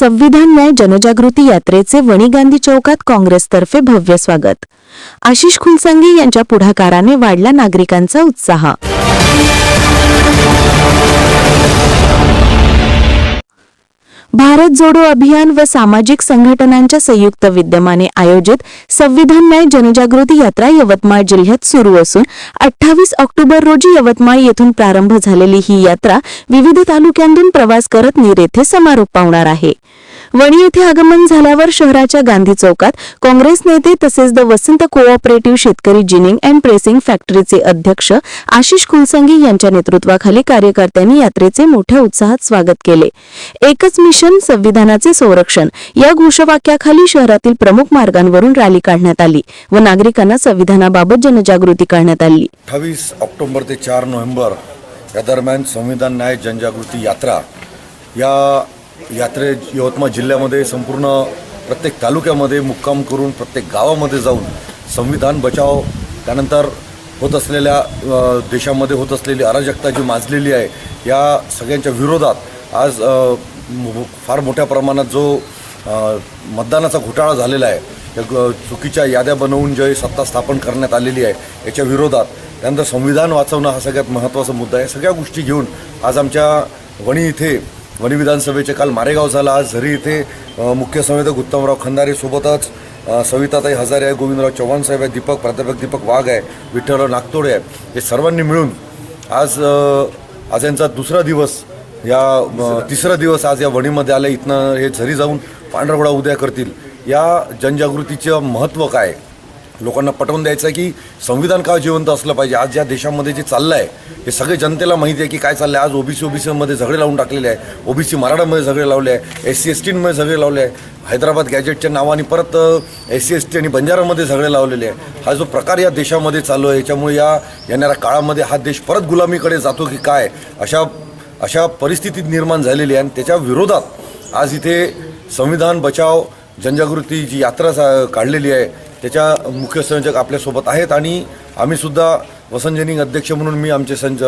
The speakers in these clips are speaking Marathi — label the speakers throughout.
Speaker 1: संविधान न्याय जनजागृती यात्रेचे वणी गांधी चौकात काँग्रेसतर्फे भव्य स्वागत. आशिष खुलसंगी यांच्या पुढाकाराने वाढला नागरिकांचा उत्साह. भारत जोडो अभियान व सामाजिक संघटनांच्या संयुक्त विद्यमाने आयोजित संविधानमय जनजागृती यात्रा यवतमाळ जिल्ह्यात सुरू असून अठ्ठावीस ऑक्टोबर रोजी यवतमाळ येथून प्रारंभ झालेली ही यात्रा विविध तालुक्यांतून प्रवास करत नीर येथे समारोप पावणार आहे. वणी येथे आगमन झाल्यावर शहराच्या गांधी चौकात काँग्रेस नेते तसेच द वसंत कोऑपरेटिव्ह शेतकरी जिनिंग अँड प्रेसिंग फॅक्टरीचे अध्यक्ष आशिष कुलसंगी यांच्या नेतृत्वाखाली कार्यकर्त्यांनी यात्रेचे मोठ्या उत्साहात स्वागत केले. एकच मिशन संविधानाचे संरक्षण या घोषवाक्याखाली शहरातील प्रमुख मार्गांवरून रॅली काढण्यात आली व नागरिकांना संविधानाबाबत जनजागृती करण्यात आली.
Speaker 2: अठ्ठावीस ऑक्टोबर ते चार नोव्हेंबर या दरम्यान संविधान न्याय जनजागृती यात्रा या यात्रे यवतमाळ जिल्ह्यामध्ये संपूर्ण प्रत्येक तालुक्यामध्ये मुक्काम करून प्रत्येक गावामध्ये जाऊन संविधान बचाव त्यानंतर होत असलेल्या देशामध्ये होत असलेली अराजकता जी माजलेली आहे या सगळ्यांच्या विरोधात आज फार मोठ्या प्रमाणात जो मतदानाचा घोटाळा झालेला आहे या ग- चुकीच्या याद्या बनवून जे सत्ता स्थापन करण्यात आलेली आहे याच्या विरोधात त्यानंतर संविधान वाचवणं हा सगळ्यात महत्त्वाचा मुद्दा आहे. सगळ्या गोष्टी घेऊन आज आमच्या वणी इथे वणी विधानसभेचे काल मारेगाव झाला. आज झरी इथे मुख्य संवेदक उत्तमराव खंदारे सोबतच सविताताई हजारे आहे गोविंदराव चव्हाण साहेब आहे दीपक प्राध्यापक दीपक वाघ आहे विठ्ठलराव नागतोडे आहे. हे सर्वांनी मिळून आज आज यांचा दुसरा दिवस या तिसरा दिवस आज या वणीमध्ये आले. इथनं हे झरी जाऊन पांढरवडा उद्या करतील. या जनजागृतीचं महत्त्व काय? लोकांना पटवून द्यायचं आहे की संविधान का जिवंत असलं पाहिजे? आज ज्या देशामध्ये जे चाललं आहे हे सगळे जनतेला माहिती आहे की काय चाललं आहे आज ओबीसी ओबीसीमध्ये झगडे लावून टाकलेले आहे. ओबीसी मराठामध्ये झगडे लावले आहे. एस सी एस टीमध्ये झगडे लावले आहे. हैदराबाद गॅजेटच्या नावाने परत एस सी एस टी आणि बंजारामध्ये झगडे लावलेले आहे. हा जो प्रकार या देशामध्ये चालू आहे याच्यामुळे या येणाऱ्या काळामध्ये हा देश परत गुलामीकडे जातो की काय? अशा अशा परिस्थितीत निर्माण झालेली आहे आणि त्याच्या विरोधात आज इथे संविधान बचाव जनजागृती जी यात्रा सा- काढलेली आहे त्याच्या मुख्य संयोजक आपल्यासोबत आहेत आणि आम्हीसुद्धा वसंत जेनिंग अध्यक्ष म्हणून मी आमचे संच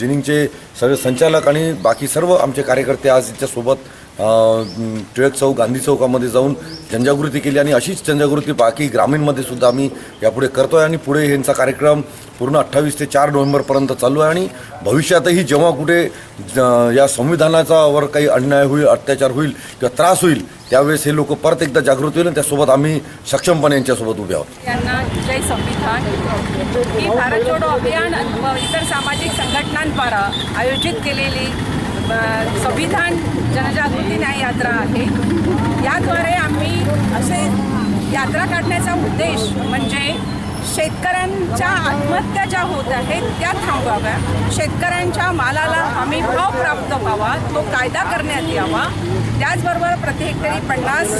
Speaker 2: जेनिंगचे सर्व संचालक आणि बाकी सर्व आमचे कार्यकर्ते आज याच्यासोबत टिळक चौक गांधी चौकामध्ये जाऊन जनजागृती केली आणि अशीच जनजागृती बाकी ग्रामीणमध्ये सुद्धा आम्ही यापुढे करतो आहे आणि पुढे यांचा कार्यक्रम पूर्ण अठ्ठावीस ते चार नोव्हेंबरपर्यंत चालू आहे आणि भविष्यातही जेव्हा कुठे या संविधानाचा वर काही अन्याय होईल अत्याचार होईल किंवा त्रास होईल त्यावेळेस हे लोक परत एकदा जागृत होईल आणि त्यासोबत आम्ही सक्षमपणे यांच्यासोबत उभे आहोत.
Speaker 3: यांना जय संविधान. भारत जोडो अभियान इतर सामाजिक संघटनांद्वारा आयोजित केलेली संविधान जनजागृती न्याय यात्रा आहे. याद्वारे आम्ही असे यात्रा काढण्याचा उद्देश म्हणजे शेतकऱ्यांच्या आत्महत्या ज्या होत आहेत त्या थांबवाव्या. शेतकऱ्यांच्या मालाला हमी भाव प्राप्त व्हावा तो कायदा करण्यात यावा. त्याचबरोबर प्रति हेक्टरी पन्नास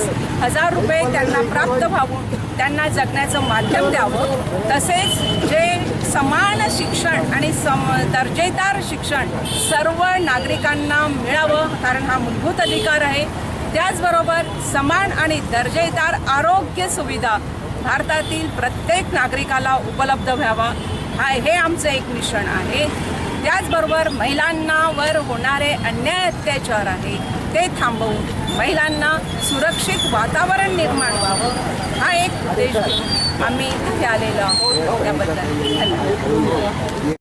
Speaker 3: हजार रुपये त्यांना प्राप्त व्हावं त्यांना जगण्याचं माध्यम द्यावं. तसेच जे समान शिक्षण आणि सम दर्जेदार शिक्षण सर्व नागरिकांना मिळावं कारण हा मूलभूत अधिकार आहे. त्याचबरोबर समान आणि दर्जेदार आरोग्य सुविधा भारतातील प्रत्येक नागरिकाला उपलब्ध व्हावा. हा हे आमचं एक मिशन आहे. त्याचबरोबर महिलांनावर होणारे अन्याय अत्याचार आहे ते थांबवून महिलांना सुरक्षित वातावरण निर्माण व्हावं. हा एक उद्देश आम्ही इथे आलेलो आहोत. त्याबद्दल धन्यवाद.